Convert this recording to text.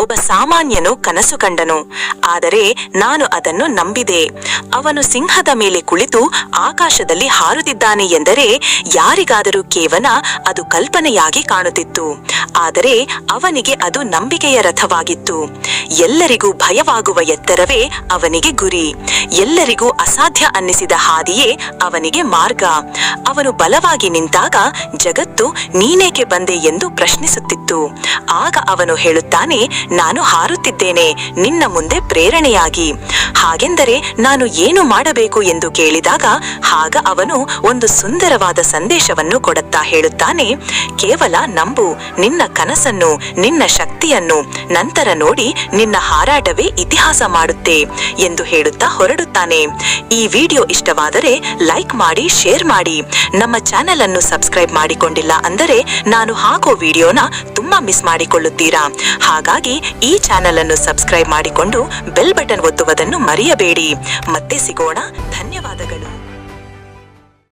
ಒಬ್ಬ ಸಾಮಾನ್ಯನು ಕನಸು ಕಂಡನು. ಆದರೆ ನಾನು ಅದನ್ನು ನಂಬಿದೆ. ಅವನು ಸಿಂಹದ ಮೇಲೆ ಕುಳಿತು ಆಕಾಶದಲ್ಲಿ ಹಾರುತ್ತಿದ್ದಾನೆ ಎಂದರೆ ಯಾರಿಗಾದರೂ ಕೇವಲ ಅದು ಕಲ್ಪನೆಯಾಗಿ ಕಾಣುತ್ತಿತ್ತು. ಆದರೆ ಅವನಿಗೆ ಅದು ನಂಬಿಕೆಯ ರಥವಾಗಿತ್ತು. ಎಲ್ಲರಿಗೂ ಭಯವಾಗುವ ಎತ್ತರವೇ ಅವನಿಗೆ ಗುರಿ. ಎಲ್ಲರಿಗೂ ಅಸಾಧ್ಯ ಅನ್ನಿಸಿದ ಹಾದಿಯೇ ಅವನಿಗೆ ಮಾರ್ಗ. ಅವನು ಬಲವಾಗಿ ನಿಂತಾಗ ಜಗತ್ತು ನೀನೇಕೆ ಬಂದೆ ಎಂದು ಪ್ರಶ್ನಿಸುತ್ತಿತ್ತು. ಆಗ ಅವನು ಹೇಳುತ್ತಾನೆ, ನಾನು ಹಾರುತ್ತಿದ್ದೇನೆ, ನಿನ್ನ ಮುಂದೆ ಪ್ರೇರಣೆಯಾಗಿ. ಹಾಗೆಂದರೆ ನಾನು ಏನು ಮಾಡಬೇಕು ಎಂದು ಕೇಳಿದಾಗ, ಆಗ ಅವನು ಒಂದು ಸುಂದರವಾದ ಸಂದೇಶವನ್ನು ಕೊಡುತ್ತಾ ಹೇಳುತ್ತಾನೆ, ಕೇವಲ ನಂಬು, ನಿನ್ನ ಕನಸನ್ನು, ನಿನ್ನ ಶಕ್ತಿಯನ್ನು, ನಂತರ ನೋಡಿ ನಿನ್ನ ಹಾರಾಟವೇ ಇತಿಹಾಸ ಮಾಡುತ್ತೆ, ಎಂದು ಹೇಳುತ್ತಾ ಹೊರಡುತ್ತಾನೆ. ಈ ವಿಡಿಯೋ ಇಷ್ಟವಾದರೆ ಲೈಕ್ ಮಾಡಿ, ಶೇರ್ ಮಾಡಿ. ನಮ್ಮ ಚಾನೆಲ್ ಅನ್ನು ಸಬ್ಸ್ಕ್ರೈಬ್ ಮಾಡಿಕೊಂಡಿಲ್ಲ ಅಂದರೆ ನಾನು ಹಾಕೋ ವಿಡಿಯೋನ ತುಂಬಾ ಮಿಸ್ ಮಾಡಿಕೊಳ್ಳುತ್ತೀರಾ? ಹಾಗಾಗಿ ಈ ಚಾನೆಲ್ ಅನ್ನು ಸಬ್ಸ್ಕ್ರೈಬ್ ಮಾಡಿಕೊಂಡು ಬೆಲ್ ಬಟನ್ ಒತ್ತುವುದನ್ನು ಮರೆಯಬೇಡಿ. ಮತ್ತೆ ಸಿಗೋಣ. ಧನ್ಯವಾದಗಳು.